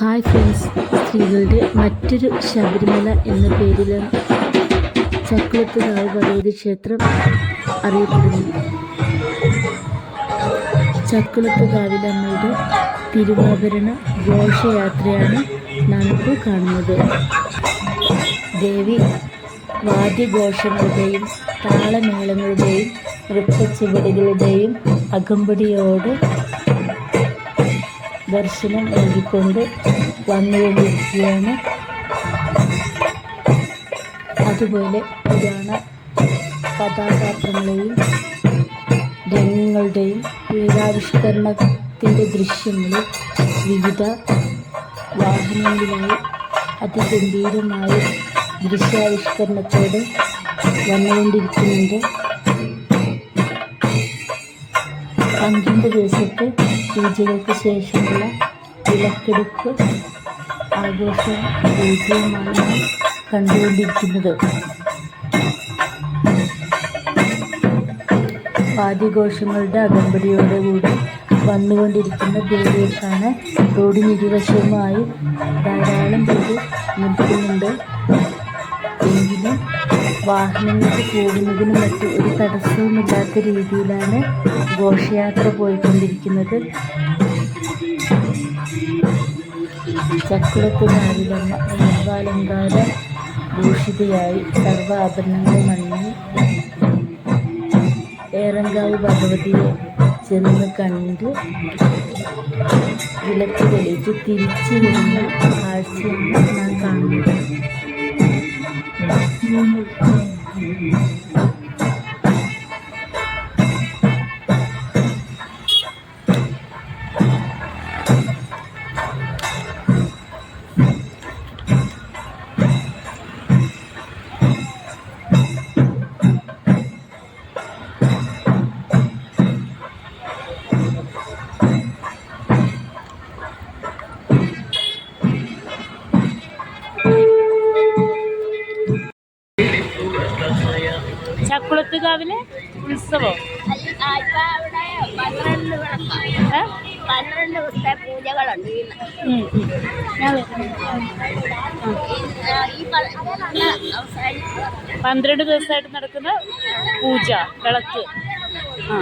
Hi friends സ്ത്രീകളുടെ മറ്റൊരു ശബരിമല എന്ന പേരിൽ ചക്കുളത്ത് ഭഗവതി ക്ഷേത്രം അറിയപ്പെടുന്നു. ചക്കുളത്ത് കാവിലമ്മയുടെ തിരുവാഭരണ ഘോഷയാത്രയാണ് നാമിപ്പോൾ കാണുന്നത്. ദേവി വാദ്യഘോഷങ്ങളുടെയും താളമേളങ്ങളുടെയും നൃത്തച്ചുവടുകളുടെയും അകമ്പടിയോട് ദർശനം നൽകിക്കൊണ്ട് വന്നുകൊണ്ടിരിക്കുകയാണ് അതുപോലെ പുരാണ കഥാപാത്രങ്ങളെയും രംഗങ്ങളുടെയും പുനരാവിഷ്കരണത്തിന്റെ ദൃശ്യങ്ങളിൽ വിവിധ വാഹനങ്ങളിലായി അതിഗംഭീരമായ ദൃശ്യാവിഷ്കരണത്തോടെ വന്നുകൊണ്ടിരിക്കുന്നുണ്ട്. പന്ത്രണ്ട് ദിവസത്തെ പൂജകൾക്ക് ശേഷമുള്ള വിളക്കെടുപ്പ് ആഘോഷം പൂജയുമാണ് നാം കണ്ടുകൊണ്ടിരിക്കുന്നത്. വാദ്യഘോഷങ്ങളുടെ അകമ്പടിയോടുകൂടി വന്നുകൊണ്ടിരിക്കുന്ന ദേവിയേക്കാണ് റോഡിനിരുവശവുമായി ധാരാളം പേര് നിൽക്കുന്നുണ്ട് എങ്കിലും വാഹനങ്ങൾക്ക് പോകുന്നതിനും മറ്റും ഒരു തടസ്സവുമില്ലാത്ത രീതിയിലാണ് ഘോഷയാത്ര പോയിക്കൊണ്ടിരിക്കുന്നത്. ചക്കുളത്ത് നാവിലമ്മ സർവാലങ്കാര ഭൂഷിതയായി സർവ ആഭരണങ്ങളും അണിഞ്ഞ് ഏറങ്കാവ് ഭഗവതിയെ ചെന്ന് കണ്ട്. വിളക്ക് തെളിയിച്ച് തിരിച്ചു വരുന്ന കാഴ്ചയാണ് നാം കാണുന്നത്. ചക്കുളത്തുകാവിലെ ഉത്സവം ആ, ഉത്സവം. പന്ത്രണ്ട് ദിവസമായിട്ട് നടക്കുന്ന പൂജ വിളക്ക്. ആ.